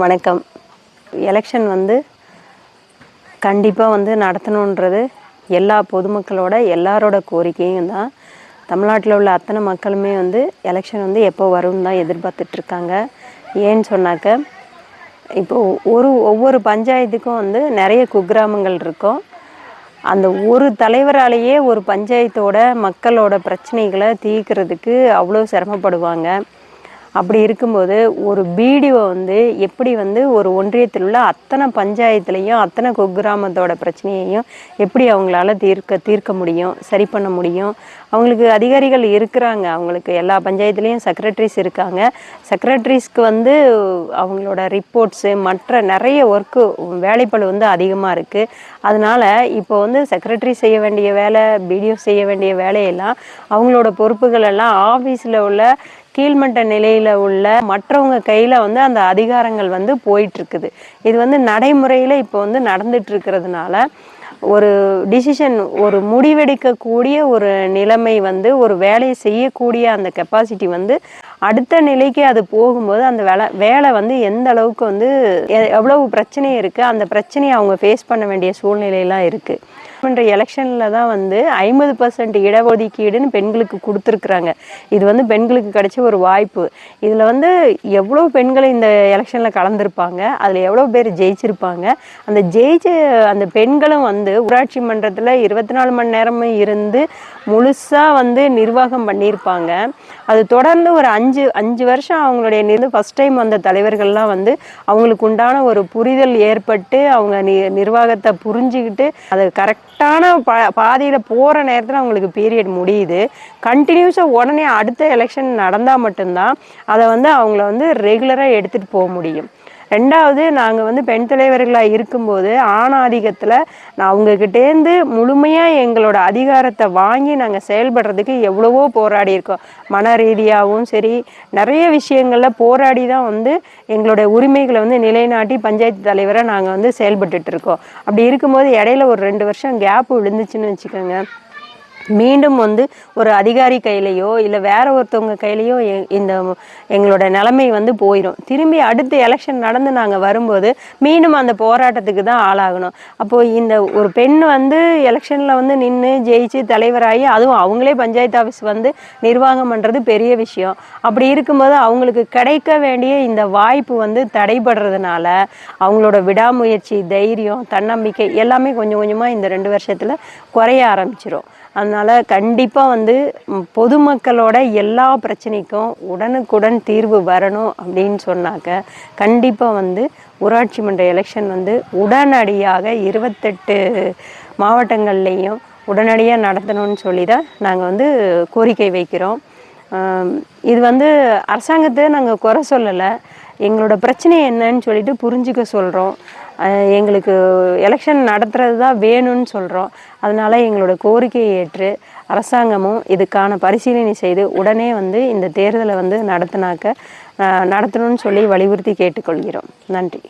வணக்கம். எலெக்ஷன் வந்து கண்டிப்பாக வந்து நடத்தணுன்றது எல்லா பொதுமக்களோட எல்லாரோட கோரிக்கையும் தான். தமிழ்நாட்டில் உள்ள அத்தனை மக்களுமே வந்து எலெக்ஷன் வந்து எப்போ வரும்னு தான் எதிர்பார்த்துட்ருக்காங்க ஏன்னு சொன்னாக்க இப்போது ஒரு ஒவ்வொரு பஞ்சாயத்துக்கும் வந்து நிறைய குக்கிராமங்கள் இருக்கும். அந்த ஒரு தலைவராலேயே ஒரு பஞ்சாயத்தோட மக்களோட பிரச்சனைகளை தீர்க்கிறதுக்கு அவ்வளோ சிரமப்படுவாங்க. அப்படி இருக்கும்போது ஒரு பிடிஓ வந்து எப்படி வந்து ஒரு ஒன்றியத்தில் உள்ள அத்தனை பஞ்சாயத்துலேயும் அத்தனை குக்கிராமத்தோட பிரச்சனையையும் எப்படி அவங்களால தீர்க்க தீர்க்க முடியும் சரி பண்ண முடியும்? அவங்களுக்கு அதிகாரிகள் இருக்கிறாங்க. அவங்களுக்கு எல்லா பஞ்சாயத்துலேயும் செக்ரட்டரிஸ் இருக்காங்க. செக்ரட்டரிஸ்க்கு வந்து அவங்களோட ரிப்போர்ட்ஸு மற்ற நிறைய ஒர்க்கு வேலைப்பளு வந்து அதிகமாக இருக்குது அதனால் இப்போ வந்து செக்ரட்டரி செய்ய வேண்டிய வேலை பிடிஓ செய்ய வேண்டிய வேலையெல்லாம் அவங்களோட பொறுப்புகள் எல்லாம் ஆஃபீஸில் உள்ள கீழ்மட்ட நிலையில் உள்ள மற்றவங்க கையில் வந்து அந்த அதிகாரங்கள் வந்து போயிட்டுருக்குது. இது வந்து நடைமுறையில் இப்போ வந்து நடந்துட்டு இருக்கிறதுனால ஒரு டிசிஷன் ஒரு முடிவெடுக்கக்கூடிய ஒரு நிலைமை வந்து ஒரு வேலையை செய்யக்கூடிய அந்த கெப்பாசிட்டி வந்து அடுத்த நிலைக்கு அது போகும்போது அந்த வேலை வேலை வந்து எந்த அளவுக்கு வந்து எவ்வளவு பிரச்சனை இருக்குது அந்த பிரச்சனையை அவங்க ஃபேஸ் பண்ண வேண்டிய சூழ்நிலையெல்லாம் இருக்குது பண்ணுற எலெக்ஷனில் தான் வந்து ஐம்பது பர்சன்ட் இடஒதுக்கீடுன்னு பெண்களுக்கு கொடுத்துருக்குறாங்க. இது வந்து பெண்களுக்கு கிடைச்ச ஒரு வாய்ப்பு. இதில் வந்து எவ்வளோ பெண்கள் இந்த எலெக்ஷனில் கலந்துருப்பாங்க அதில் எவ்வளோ பேர் ஜெயிச்சிருப்பாங்க அந்த ஜெயிச்ச அந்த பெண்களும் வந்து ஊராட்சி மன்றத்தில் இருபத்தி நாலு மணி நேரமும் இருந்து முழுசாக வந்து நிர்வாகம் பண்ணியிருப்பாங்க. அது தொடர்ந்து ஒரு அஞ்சு அஞ்சு அஞ்சு வருஷம் அவங்களுடைய நிறு ஃபஸ்ட் டைம் வந்த தலைவர்கள்லாம் வந்து அவங்களுக்கு உண்டான ஒரு புரிதல் ஏற்பட்டு அவங்க நி நிர்வாகத்தை புரிஞ்சுக்கிட்டு அது கரெக்டான பா பாதையில் போகிற நேரத்தில் அவங்களுக்கு பீரியட் முடியுது. கண்டினியூஸாக உடனே அடுத்த எலெக்ஷன் நடந்தால் மட்டும்தான் அதை வந்து அவங்கள வந்து ரெகுலராக எடுத்துகிட்டு போக முடியும். ரெண்டாவது நாங்கள் வந்து பெண் தலைவர்களாக இருக்கும்போது ஆணாதிக்கத்தில் நான் அவங்கக்கிட்டேருந்து முழுமையாக எங்களோட அதிகாரத்தை வாங்கி நாங்கள் செயல்படுறதுக்கு எவ்வளவோ போராடி இருக்கோம். மன ரீதியாகவும் சரி நிறைய விஷயங்களில் போராடி தான் வந்து எங்களோட உரிமைகளை வந்து நிலைநாட்டி பஞ்சாயத்து தலைவராக நாங்கள் வந்து செயல்பட்டுட்டு இருக்கோம். அப்படி இருக்கும்போது இடையில ஒரு ரெண்டு வருஷம் கேப் விழுந்துச்சுன்னு வச்சுக்கோங்க. மீண்டும் வந்து ஒரு அதிகாரி கையிலையோ இல்லை வேற ஒருத்தவங்க கையிலையோ இந்த எங்களோட நிலைமை வந்து போயிடும் திரும்பி அடுத்த எலெக்ஷன் நடந்து நாங்கள் வரும்போது மீண்டும் அந்த போராட்டத்துக்கு தான் ஆளாகணும். அப்போது இந்த ஒரு பெண் வந்து எலெக்ஷனில் வந்து நின்று ஜெயிச்சு தலைவராகி அதுவும் அவங்களே பஞ்சாயத்து ஆஃபீஸ் வந்து நிர்வாகம் பண்ணுறது பெரிய விஷயம். அப்படி இருக்கும்போது அவங்களுக்கு கிடைக்க வேண்டிய இந்த வாய்ப்பு வந்து தடைபடுறதுனால அவங்களோட விடாமுயற்சி தைரியம் தன்னம்பிக்கை எல்லாமே கொஞ்சம் கொஞ்சமாக இந்த ரெண்டு வருஷத்தில் குறைய ஆரம்பிச்சிடும் அதனால் கண்டிப்பாக வந்து பொதுமக்களோட எல்லா பிரச்சனைக்கும் உடனுக்குடன் தீர்வு வரணும் அப்படின்னு சொன்னாக்க கண்டிப்பாக வந்து ஊராட்சி மன்ற எலெக்ஷன் வந்து உடனடியாக இருபத்தெட்டு மாவட்டங்கள்லேயும் உடனடியாக நடத்தணும்னு சொல்லி தான் நாங்கள் வந்து கோரிக்கை வைக்கிறோம். இது வந்து அரசாங்கத்தை நாங்கள் குறை சொல்லலை. எங்களோட பிரச்சனை என்னன்னு சொல்லிட்டு புரிஞ்சுக்க சொல்கிறோம் எங்களுக்கு எலெக்ஷன் நடத்துறது தான் வேணும்னு சொல்கிறோம் அதனால் எங்களோட கோரிக்கையை ஏற்று அரசாங்கமும் இதுக்கான பரிசீலனை செய்து உடனே வந்து இந்த தேர்தலை வந்து நடத்தினாக்க நடத்தணும்னு சொல்லி வலியுறுத்தி கேட்டுக்கொள்கிறோம். நன்றி.